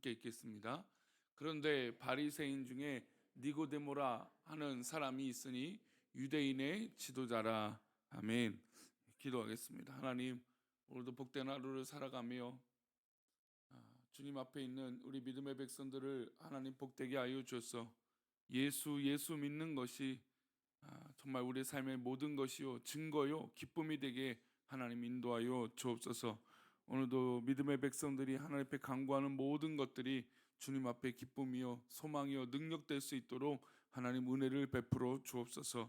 함께 읽겠습니다. 그런데 바리새인 중에 니고데모라 하는 사람이 있으니 유대인의 지도자라. 아멘. 기도하겠습니다. 하나님 오늘도 복된 하루를 살아가며 아, 주님 앞에 있는 우리 믿음의 백성들을 하나님 복되게 하여 주셔서 예수 예수 믿는 것이 아, 정말 우리 삶의 모든 것이요 증거요 기쁨이 되게 하나님 인도하여 주옵소서. 오늘도 믿음의 백성들이 하나님 앞에 간구하는 모든 것들이 주님 앞에 기쁨이요 소망이요 능력 될 수 있도록 하나님 은혜를 베풀어 주옵소서.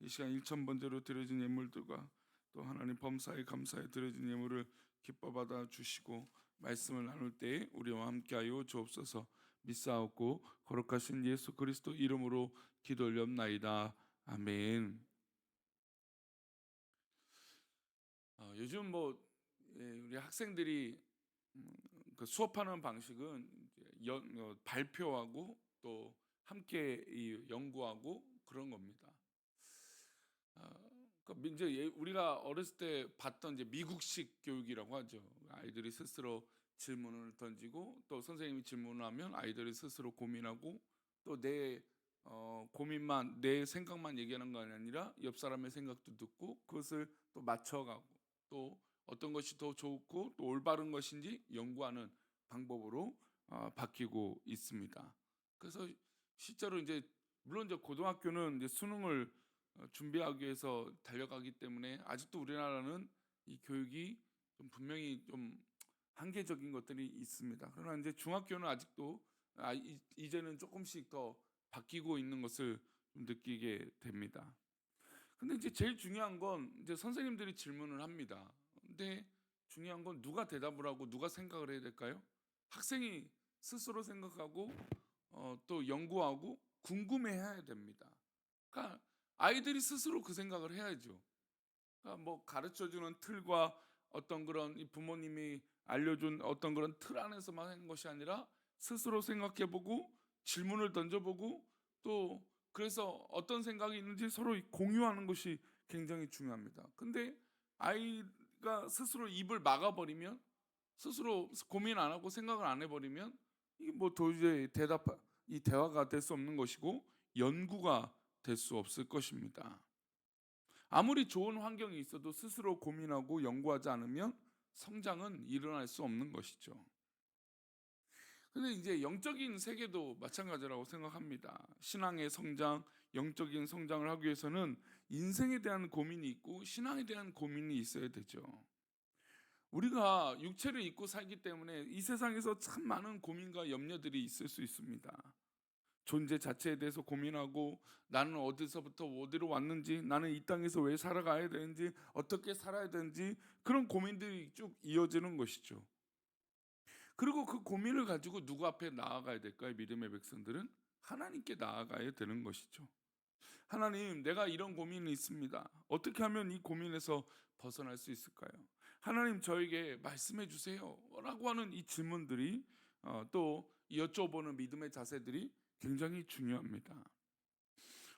이 시간 일천 번째로 드려진 예물들과 또 하나님 범사에 감사에 드려진 예물을 기뻐 받아 주시고 말씀을 나눌 때 우리와 함께하여 주옵소서. 믿사옵고 거룩하신 예수 그리스도 이름으로 기도 올렵나이다. 아멘. 어, 요즘 뭐 예, 우리 학생들이 음, 그 수업하는 방식은 어, 발표하고 또 함께 이 연구하고 그런 겁니다. 어, 그 이제 예- 우리가 어렸을 때 봤던 이제 미국식 교육이라고 하죠. 아이들이 스스로 질문을 던지고 또 선생님이 질문을 하면 아이들이 스스로 고민하고 또내 어, 고민만 내 생각만 얘기하는 거 아니라 옆 사람의 생각도 듣고 그것을 또 맞춰가고 또 어떤 것이 더 좋고 또 올바른 것인지 연구하는 방법으로 어, 바뀌고 있습니다. 그래서 실제로 이제 물론 이제 고등학교는 이제 수능을 어, 준비하기 위해서 달려가기 때문에 아직도 우리나라는 이 교육이 좀 분명히 좀 한계적인 것들이 있습니다. 그러나 이제 중학교는 아직도 아, 이, 이제는 조금씩 더 바뀌고 있는 것을 좀 느끼게 됩니다. 근데 이제 제일 중요한 건 이제 선생님들이 질문을 합니다. 근데 중요한 건 누가 대답을 하고 누가 생각을 해야 될까요? 학생이 스스로 생각하고 어, 또 연구하고 궁금해해야 됩니다. 그러니까 아이들이 스스로 그 생각을 해야죠. 그러니까 뭐 가르쳐주는 틀과 어떤 그런 이 부모님이 알려준 어떤 그런 틀 안에서만 하는 것이 아니라 스스로 생각해보고 질문을 던져보고 또 그래서 어떤 생각이 있는지 서로 공유하는 것이 굉장히 중요합니다. 근데 아이 가 스스로 입을 막아버리면 스스로 고민 안 하고 생각을 안 해버리면 이게 뭐 도저히 대답 이 대화가 될 수 없는 것이고 연구가 될 수 없을 것입니다. 아무리 좋은 환경이 있어도 스스로 고민하고 연구하지 않으면 성장은 일어날 수 없는 것이죠. 근데 이제 영적인 세계도 마찬가지라고 생각합니다. 신앙의 성장, 영적인 성장을 하기 위해서는 인생에 대한 고민이 있고 신앙에 대한 고민이 있어야 되죠. 우리가 육체를 입고 살기 때문에 이 세상에서 참 많은 고민과 염려들이 있을 수 있습니다. 존재 자체에 대해서 고민하고 나는 어디서부터 어디로 왔는지 나는 이 땅에서 왜 살아가야 되는지 어떻게 살아야 되는지 그런 고민들이 쭉 이어지는 것이죠. 그리고 그 고민을 가지고 누구 앞에 나아가야 될까요? 믿음의 백성들은 하나님께 나아가야 되는 것이죠. 하나님, 내가 이런 고민이 있습니다. 어떻게 하면 이 고민에서 벗어날 수 있을까요? 하나님, 저에게 말씀해 주세요. 라고 하는 이 질문들이 어, 또 여쭤보는 믿음의 자세들이 굉장히 중요합니다.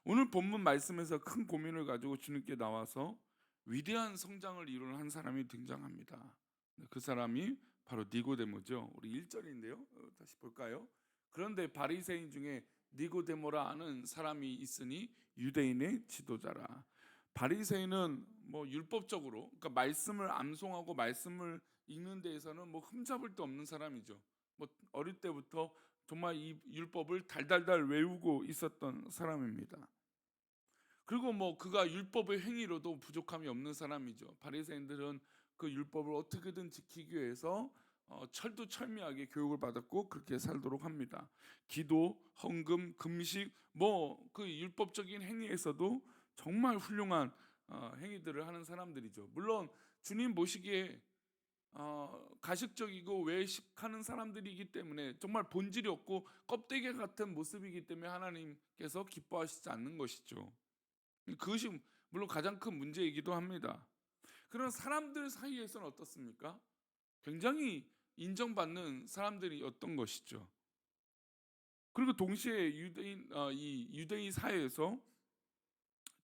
오늘 본문 말씀에서 큰 고민을 가지고 주님께 나와서 위대한 성장을 이룬 한 사람이 등장합니다. 그 사람이 바로 니고데모죠. 우리 1절인데요. 어, 다시 볼까요? 그런데 바리새인 중에 니고데모라 하는 사람이 있으니 유대인의 지도자라. 바리새인은 뭐 율법적으로 그러니까 말씀을 암송하고 말씀을 읽는 데에서는 뭐 흠잡을 데 없는 사람이죠. 뭐 어릴 때부터 정말 이 율법을 달달달 외우고 있었던 사람입니다. 그리고 뭐 그가 율법의 행위로도 부족함이 없는 사람이죠. 바리새인들은 그 율법을 어떻게든 지키기 위해서 어, 철두 철미하게 교육을 받았고 그렇게 살도록 합니다. 기도, 헌금, 금식 뭐 그 율법적인 행위에서도 정말 훌륭한 어, 행위들을 하는 사람들이죠. 물론 주님 보시기에 어, 가식적이고 외식하는 사람들이기 때문에 정말 본질이 없고 껍데기 같은 모습이기 때문에 하나님께서 기뻐하시지 않는 것이죠. 그것이 물론 가장 큰 문제이기도 합니다. 그런 사람들 사이에서는 어떻습니까? 굉장히 인정받는 사람들이었던 것이죠. 그리고 동시에 유대인 어, 이 유대인 사회에서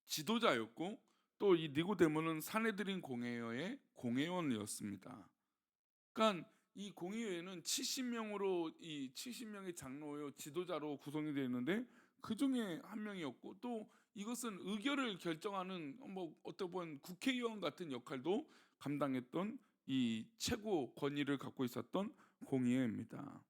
지도자였고 또 이 니고데모는 사내들인 공회의 공회원이었습니다. 그러니까 이 공의회는 70명으로 이 70명의 장로요 지도자로 구성이 되어 있는데 그 중에 한 명이었고 또 이것은 의결을 결정하는 뭐 어떻게 보면 국회의원 같은 역할도 감당했던 이 최고 권위를 갖고 있었던 공의회입니다.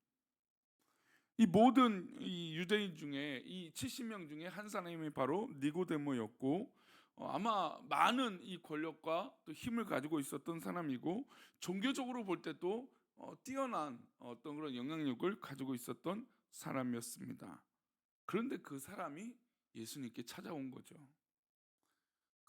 이 모든 이 유대인 중에 이 70명 중에 한 사람이 바로 니고데모였고 어, 아마 많은 이 권력과 또 힘을 가지고 있었던 사람이고 종교적으로 볼 때도 어, 뛰어난 어떤 그런 영향력을 가지고 있었던 사람이었습니다. 그런데 그 사람이 예수님께 찾아온 거죠.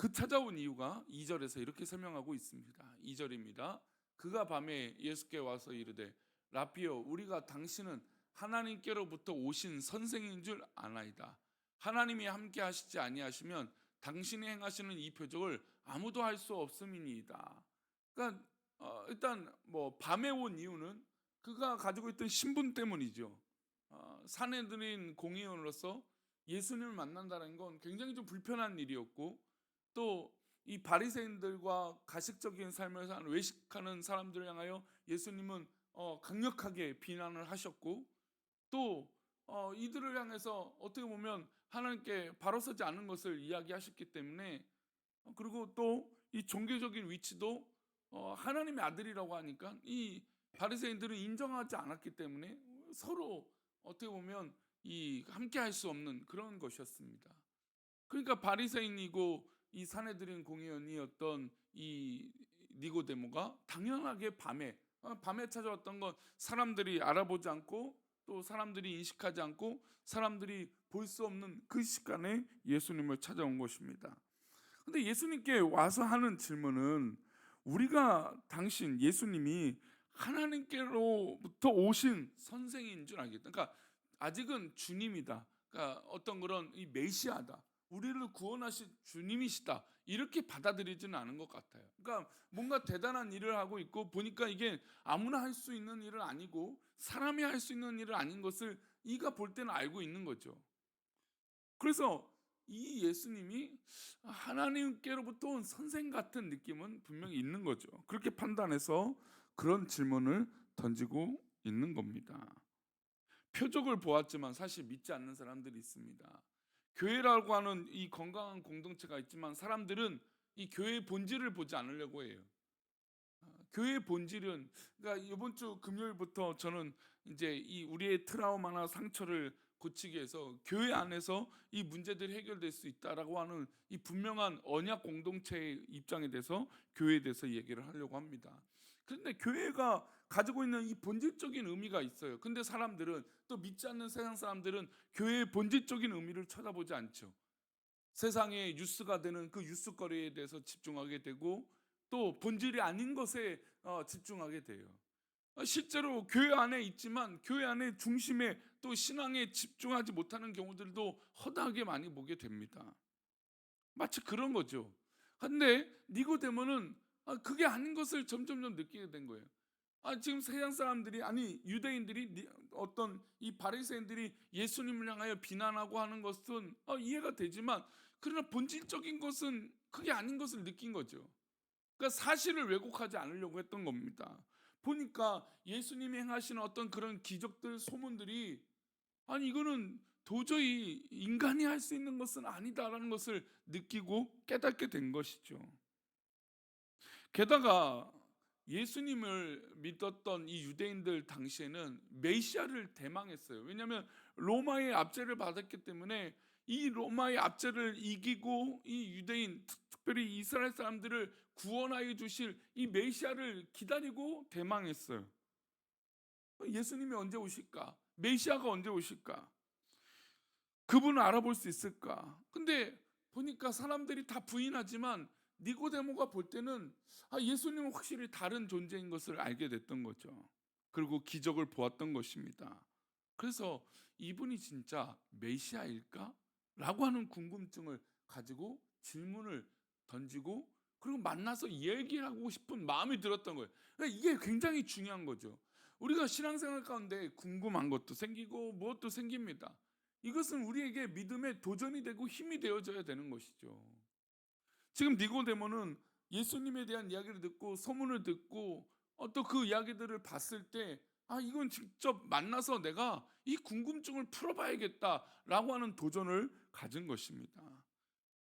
그 찾아온 이유가 2절에서 이렇게 설명하고 있습니다. 2절입니다. 그가 밤에 예수께 와서 이르되 라피어 우리가 당신은 하나님께로부터 오신 선생인 줄 아나이다. 하나님이 함께 하시지 아니하시면 당신이 행하시는 이 표적을 아무도 할 수 없음이니이다. 그러니까 어, 일단 뭐 밤에 온 이유는 그가 가지고 있던 신분 때문이죠. 어, 사내들인 공의원으로서 예수님을 만난다는 건 굉장히 좀 불편한 일이었고 또 이 바리새인들과 가식적인 삶을 사는 외식하는 사람들을 향하여 예수님은 어, 강력하게 비난을 하셨고 또 어, 이들을 향해서 어떻게 보면 하나님께 바로 서지 않은 것을 이야기하셨기 때문에 어, 그리고 또 이 종교적인 위치도 어, 하나님의 아들이라고 하니까 이 바리새인들은 인정하지 않았기 때문에 서로 어떻게 보면 이 함께 할 수 없는 그런 것이었습니다. 그러니까 바리새인이고 이 사내들인 공의원이었던 이 니고데모가 당연하게 밤에 어, 밤에 찾아왔던 건 사람들이 알아보지 않고 또 사람들이 인식하지 않고 사람들이 볼 수 없는 그 시간에 예수님을 찾아온 것입니다. 근데 예수님께 와서 하는 질문은 우리가 당신 예수님이 하나님께로부터 오신 선생인 줄 알겠다. 그러니까 아직은 주님이다. 그러니까 어떤 그런 이 메시아다. 우리를 구원하신 주님이시다. 이렇게 받아들이지는 않은 것 같아요. 그러니까 뭔가 대단한 일을 하고 있고 보니까 이게 아무나 할 수 있는 일은 아니고 사람이 할 수 있는 일은 아닌 것을 이가 볼 때는 알고 있는 거죠. 그래서 이 예수님이 하나님께로부터 온 선생 같은 느낌은 분명히 있는 거죠. 그렇게 판단해서 그런 질문을 던지고 있는 겁니다. 표적을 보았지만 사실 믿지 않는 사람들이 있습니다. 교회라고 하는 이 건강한 공동체가 있지만 사람들은 이 교회의 본질을 보지 않으려고 해요. 아, 교회의 본질은 그러니까 이번 주 금요일부터 저는 이제 이 우리의 트라우마나 상처를 고치기 위해서 교회 안에서 이 문제들이 해결될 수 있다라고 하는 이 분명한 언약 공동체의 입장에 대해서 교회에 대해서 얘기를 하려고 합니다. 그런데 교회가 가지고 있는 이 본질적인 의미가 있어요. 근데 사람들은 또 믿지 않는 세상 사람들은 교회의 본질적인 의미를 쳐다보지 않죠. 세상의 뉴스가 되는 그 뉴스거리에 대해서 집중하게 되고 또 본질이 아닌 것에 어, 집중하게 돼요. 어, 실제로 교회 안에 있지만 교회 안에 중심에 또 신앙에 집중하지 못하는 경우들도 허다하게 많이 보게 됩니다. 마치 그런 거죠. 근데 니고데모는 아, 그게 아닌 것을 점점점 느끼게 된 거예요. 아, 지금 세상 사람들이 아니 유대인들이 니- 어떤 이 바리새인들이 예수님을 향하여 비난하고 하는 것은 아, 이해가 되지만 그러나 본질적인 것은 그게 아닌 것을 느낀 거죠. 그러니까 사실을 왜곡하지 않으려고 했던 겁니다. 보니까 예수님이 행하시는 어떤 그런 기적들 소문들이 아니 이거는 도저히 인간이 할 수 있는 것은 아니다라는 것을 느끼고 깨닫게 된 것이죠. 게다가 예수님을 믿었던 이 유대인들 당시에는 메시아를 대망했어요. 왜냐하면 로마의 압제를 받았기 때문에 이 로마의 압제를 이기고 이 유대인 특별히 이스라엘 사람들을 구원하여 주실 이 메시아를 기다리고 대망했어요. 예수님이 언제 오실까? 메시아가 언제 오실까? 그분을 알아볼 수 있을까? 근데 보니까 사람들이 다 부인하지만 니고데모가 볼 때는 아, 예수님은 확실히 다른 존재인 것을 알게 됐던 거죠. 그리고 기적을 보았던 것입니다. 그래서 이분이 진짜 메시아일까? 라고 하는 궁금증을 가지고 질문을 던지고 그리고 만나서 얘기하고 싶은 마음이 들었던 거예요. 그러니까 이게 굉장히 중요한 거죠. 우리가 신앙생활 가운데 궁금한 것도 생기고 무엇도 생깁니다. 이것은 우리에게 믿음의 도전이 되고 힘이 되어져야 되는 것이죠. 지금 니고데모는 예수님에 대한 이야기를 듣고 소문을 듣고 어, 또그 이야기들을 봤을 때 아, 이건 직접 만나서 내가 이 궁금증을 풀어봐야겠다라고 하는 도전을 가진 것입니다.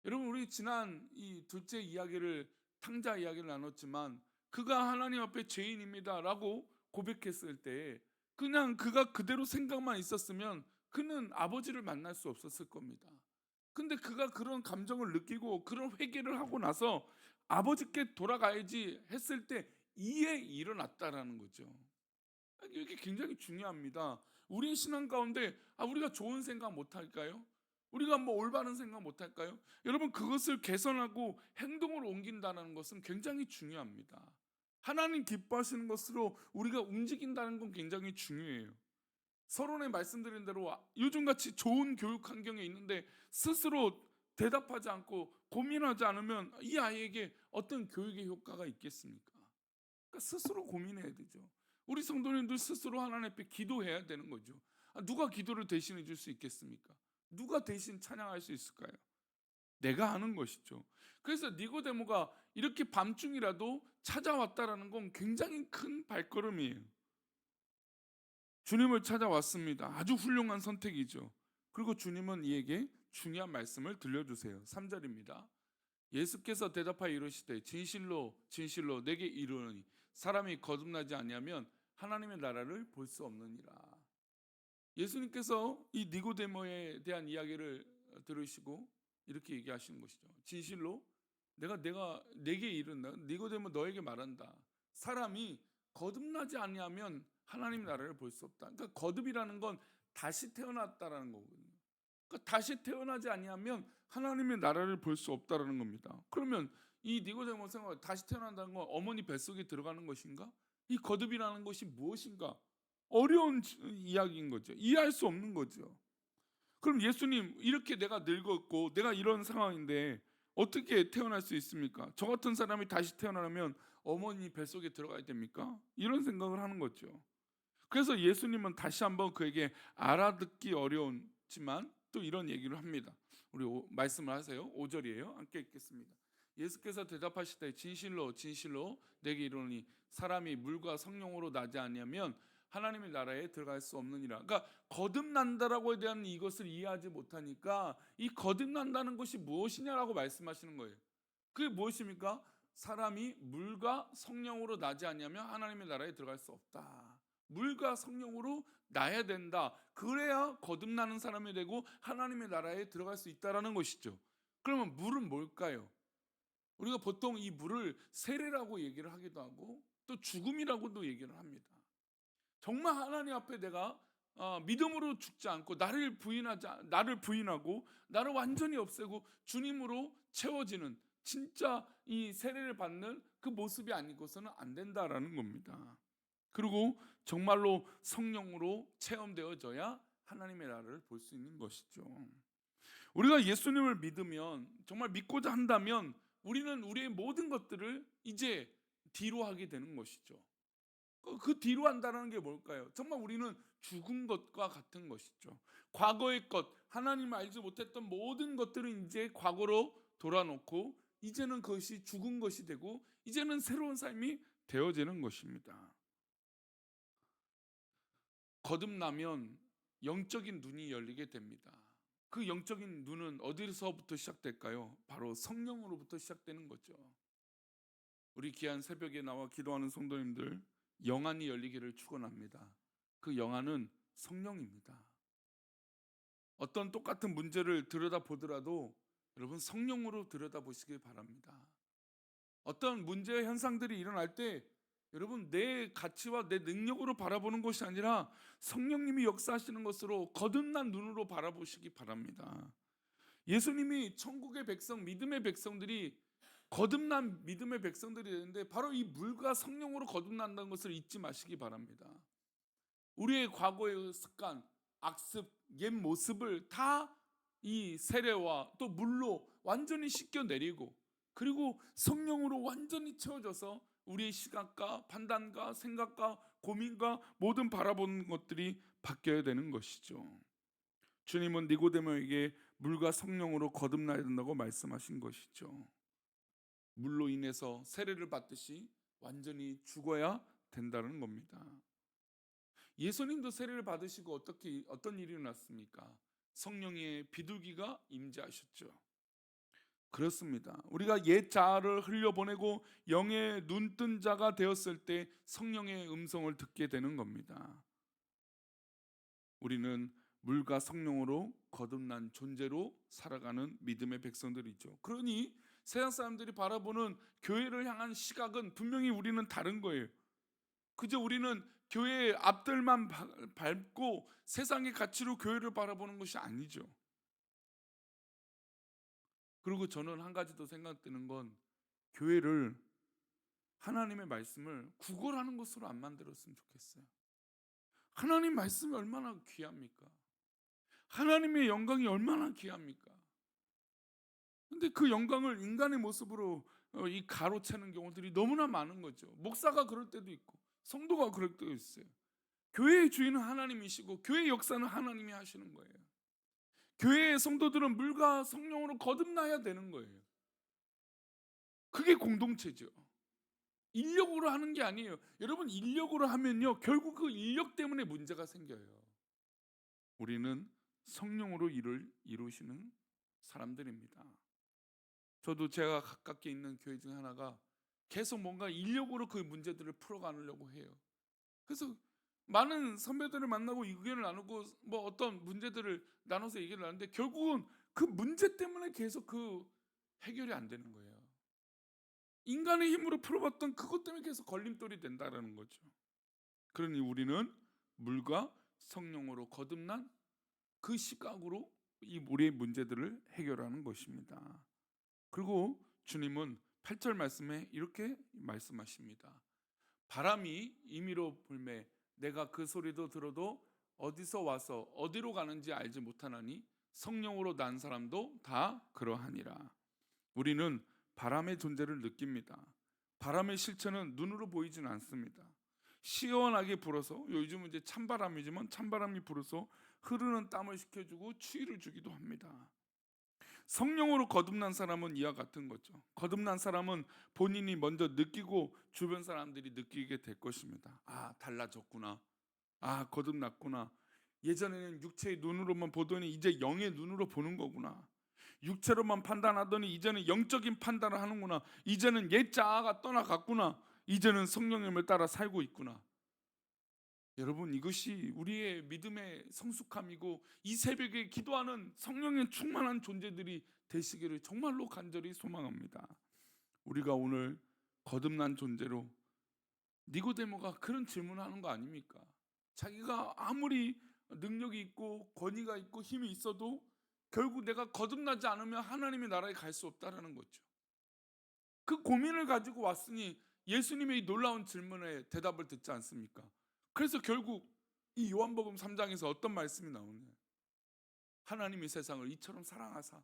여러분 우리 지난 이 둘째 이야기를 탕자 이야기를 나눴지만 그가 하나님 앞에 죄인입니다라고 고백했을 때 그냥 그가 그대로 생각만 있었으면 그는 아버지를 만날 수 없었을 겁니다. 근데 그가 그런 감정을 느끼고 그런 회개를 하고 나서 아버지께 돌아가야지 했을 때 이에 일어났다라는 거죠. 이게 굉장히 중요합니다. 우리의 신앙 가운데 아 우리가 좋은 생각 못 할까요? 우리가 뭐 올바른 생각 못 할까요? 여러분 그것을 개선하고 행동으로 옮긴다는 것은 굉장히 중요합니다. 하나님 기뻐하시는 것으로 우리가 움직인다는 건 굉장히 중요해요. 서론에 말씀드린 대로 요즘같이 좋은 교육 환경에 있는데 스스로 대답하지 않고 고민하지 않으면 이 아이에게 어떤 교육의 효과가 있겠습니까? 그러니까 스스로 고민해야 되죠. 우리 성도님들 스스로 하나님 앞에 기도해야 되는 거죠. 아, 누가 기도를 대신해 줄 수 있겠습니까? 누가 대신 찬양할 수 있을까요? 내가 하는 것이죠. 그래서 니고데모가 이렇게 밤중이라도 찾아왔다라는 건 굉장히 큰 발걸음이에요. 주님을 찾아왔습니다. 아주 훌륭한 선택이죠. 그리고 주님은 이에게 중요한 말씀을 들려주세요. 3절입니다. 예수께서 대답하여 이르시되 진실로 진실로 내게 이르노니 사람이 거듭나지 아니하면 하나님의 나라를 볼 수 없느니라. 예수님께서 이 니고데모에 대한 이야기를 들으시고 이렇게 얘기하시는 것이죠. 진실로 내가 내가 내게 이른다. 니고데모 너에게 말한다. 사람이 거듭나지 아니하면 하나님 나라를 볼 수 없다. 그러니까 거듭이라는 건 다시 태어났다라는 거거든요. 그러니까 다시 태어나지 아니하면 하나님의 나라를 볼 수 없다라는 겁니다. 그러면 이 니고데모 생각 다시 태어난다는 건 어머니 뱃속에 들어가는 것인가? 이 거듭이라는 것이 무엇인가? 어려운 이야기인 거죠. 이해할 수 없는 거죠. 그럼 예수님 이렇게 내가 늙었고 내가 이런 상황인데 어떻게 태어날 수 있습니까? 저 같은 사람이 다시 태어나려면 어머니 뱃속에 들어가야 됩니까? 이런 생각을 하는 거죠. 그래서 예수님은 다시 한번 그에게 알아듣기 어려웠지만 또 이런 얘기를 합니다. 우리 오, 말씀을 하세요. 5절이에요. 함께 읽겠습니다. 예수께서 대답하시되 진실로 진실로 내게 이르노니 사람이 물과 성령으로 나지 아니하면 하나님의 나라에 들어갈 수 없느니라. 그러니까 거듭난다라고에 대한 이것을 이해하지 못하니까 이 거듭난다는 것이 무엇이냐라고 말씀하시는 거예요. 그게 무엇입니까? 사람이 물과 성령으로 나지 아니하면 하나님의 나라에 들어갈 수 없다. 물과 성령으로 나야 된다. 그래야 거듭나는 사람이 되고 하나님의 나라에 들어갈 수 있다라는 것이죠. 그러면 물은 뭘까요? 우리가 보통 이 물을 세례라고 얘기를 하기도 하고 또 죽음이라고도 얘기를 합니다. 정말 하나님 앞에 내가 어, 믿음으로 죽지 않고 나를 부인하지 나를 부인하고 나를 완전히 없애고 주님으로 채워지는 진짜 이 세례를 받는 그 모습이 아니고서는 안 된다라는 겁니다. 그리고 정말로 성령으로 체험되어져야 하나님의 나라를 볼 수 있는 것이죠. 우리가 예수님을 믿으면 정말 믿고자 한다면 우리는 우리의 모든 것들을 이제 뒤로 하게 되는 것이죠. 그, 그 뒤로 한다는 게 뭘까요? 정말 우리는 죽은 것과 같은 것이죠. 과거의 것, 하나님 알지 못했던 모든 것들은 이제 과거로 돌아놓고 이제는 그것이 죽은 것이 되고 이제는 새로운 삶이 되어지는 것입니다. 거듭나면 영적인 눈이 열리게 됩니다. 그 영적인 눈은 어디서부터 시작될까요? 바로 성령으로부터 시작되는 거죠. 우리 귀한 새벽에 나와 기도하는 성도님들 영안이 열리기를 축원합니다. 그 영안은 성령입니다. 어떤 똑같은 문제를 들여다 보더라도 여러분 성령으로 들여다 보시길 바랍니다. 어떤 문제 현상들이 일어날 때 여러분 내 가치와 내 능력으로 바라보는 것이 아니라 성령님이 역사하시는 것으로 거듭난 눈으로 바라보시기 바랍니다. 예수님이 천국의 백성, 믿음의 백성들이 거듭난 믿음의 백성들이 되는데 바로 이 물과 성령으로 거듭난다는 것을 잊지 마시기 바랍니다. 우리의 과거의 습관, 악습, 옛 모습을 다 이 세례와 또 물로 완전히 씻겨 내리고 그리고 성령으로 완전히 채워져서 우리의 시각과 판단과 생각과 고민과 모든 바라보는 것들이 바뀌어야 되는 것이죠. 주님은 니고데모에게 물과 성령으로 거듭나야 된다고 말씀하신 것이죠. 물로 인해서 세례를 받듯이 완전히 죽어야 된다는 겁니다. 예수님도 세례를 받으시고 어떻게 어떤 일이 일어났습니까? 성령의 비둘기가 임재하셨죠. 그렇습니다. 우리가 옛 자아를 흘려보내고 영의 눈뜬 자가 되었을 때 성령의 음성을 듣게 되는 겁니다. 우리는 물과 성령으로 거듭난 존재로 살아가는 믿음의 백성들이죠. 그러니 세상 사람들이 바라보는 교회를 향한 시각은 분명히 우리는 다른 거예요. 그저 우리는 교회의 앞들만 바- 밟고 세상의 가치로 교회를 바라보는 것이 아니죠. 그리고 저는 한 가지 더 생각드는 건 교회를 하나님의 말씀을 구걸하는 것으로 안 만들었으면 좋겠어요. 하나님 말씀이 얼마나 귀합니까? 하나님의 영광이 얼마나 귀합니까? 근데 그 영광을 인간의 모습으로 어, 이 가로채는 경우들이 너무나 많은 거죠. 목사가 그럴 때도 있고 성도가 그럴 때도 있어요. 교회의 주인은 하나님이시고 교회 역사는 하나님이 하시는 거예요. 교회의 성도들은 물과 성령으로 거듭나야 되는 거예요. 그게 공동체죠. 인력으로 하는 게 아니에요. 여러분 인력으로 하면요 결국 그 인력 때문에 문제가 생겨요. 우리는 성령으로 일을 이루시는 사람들입니다. 저도 제가 가깝게 있는 교회 중에 하나가 계속 뭔가 인력으로 그 문제들을 풀어가려고 해요. 그래서 많은 선배들을 만나고 의견을 나누고 뭐 어떤 문제들을 나눠서 얘기를 하는데 결국은 그 문제 때문에 계속 그 해결이 안 되는 거예요. 인간의 힘으로 풀어봤던 그것 때문에 계속 걸림돌이 된다라는 거죠. 그러니 우리는 물과 성령으로 거듭난 그 시각으로 이 우리의 문제들을 해결하는 것입니다. 그리고 주님은 8절 말씀에 이렇게 말씀하십니다. 바람이 임의로 불매 내가 그 소리도 들어도 어디서 와서 어디로 가는지 알지 못하나니 성령으로 난 사람도 다 그러하니라. 우리는 바람의 존재를 느낍니다. 바람의 실체는 눈으로 보이진 않습니다. 시원하게 불어서 요즘은 이제 찬바람이지만 찬바람이 불어서 흐르는 땀을 식혀주고 추위를 주기도 합니다. 성령으로 거듭난 사람은 이와 같은 거죠. 거듭난 사람은 본인이 먼저 느끼고 주변 사람들이 느끼게 될 것입니다. 아, 달라졌구나. 아, 거듭났구나. 예전에는 육체의 눈으로만 보더니 이제 영의 눈으로 보는 거구나. 육체로만 판단하더니 이제는 영적인 판단을 하는구나. 이제는 옛 자아가 떠나갔구나. 이제는 성령님을 따라 살고 있구나. 여러분 이것이 우리의 믿음의 성숙함이고 이 새벽에 기도하는 성령의 충만한 존재들이 되시기를 정말로 간절히 소망합니다. 우리가 오늘 거듭난 존재로 니고데모가 그런 질문을 하는 거 아닙니까? 자기가 아무리 능력이 있고 권위가 있고 힘이 있어도 결국 내가 거듭나지 않으면 하나님의 나라에 갈 수 없다라는 거죠. 그 고민을 가지고 왔으니 예수님의 이 놀라운 질문에 대답을 듣지 않습니까? 그래서 결국 이 요한복음 3장에서 어떤 말씀이 나오냐? 하나님이 세상을 이처럼 사랑하사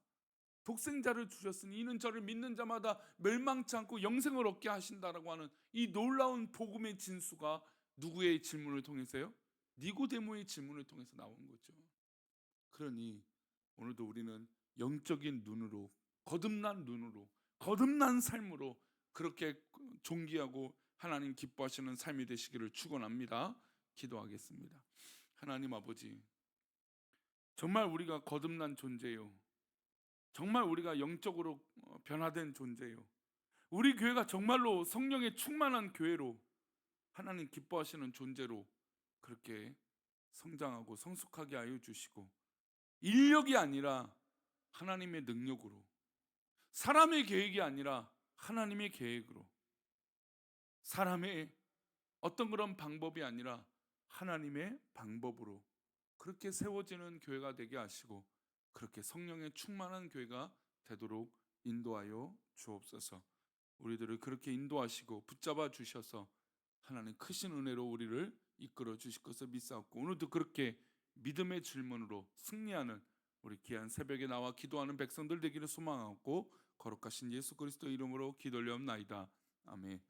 독생자를 주셨으니 이는 저를 믿는 자마다 멸망치 않고 영생을 얻게 하신다라고 하는 이 놀라운 복음의 진수가 누구의 질문을 통해서요? 니고데모의 질문을 통해서 나온 거죠. 그러니 오늘도 우리는 영적인 눈으로 거듭난 눈으로 거듭난 삶으로 그렇게 존귀하고 하나님 기뻐하시는 삶이 되시기를 축원합니다. 기도하겠습니다. 하나님 아버지 정말 우리가 거듭난 존재요. 정말 우리가 영적으로 어, 변화된 존재요. 우리 교회가 정말로 성령의 충만한 교회로 하나님 기뻐하시는 존재로 그렇게 성장하고 성숙하게 하여 주시고 인력이 아니라 하나님의 능력으로 사람의 계획이 아니라 하나님의 계획으로 사람의 어떤 그런 방법이 아니라 하나님의 방법으로 그렇게 세워지는 교회가 되게 하시고 그렇게 성령의 충만한 교회가 되도록 인도하여 주옵소서. 우리들을 그렇게 인도하시고 붙잡아 주셔서 하나님 크신 은혜로 우리를 이끌어 주실 것을 믿사옵고 오늘도 그렇게 믿음의 질문으로 승리하는 우리 귀한 새벽에 나와 기도하는 백성들 되기를 소망하고 거룩하신 예수 그리스도 이름으로 기도올려옵나이다. 아멘.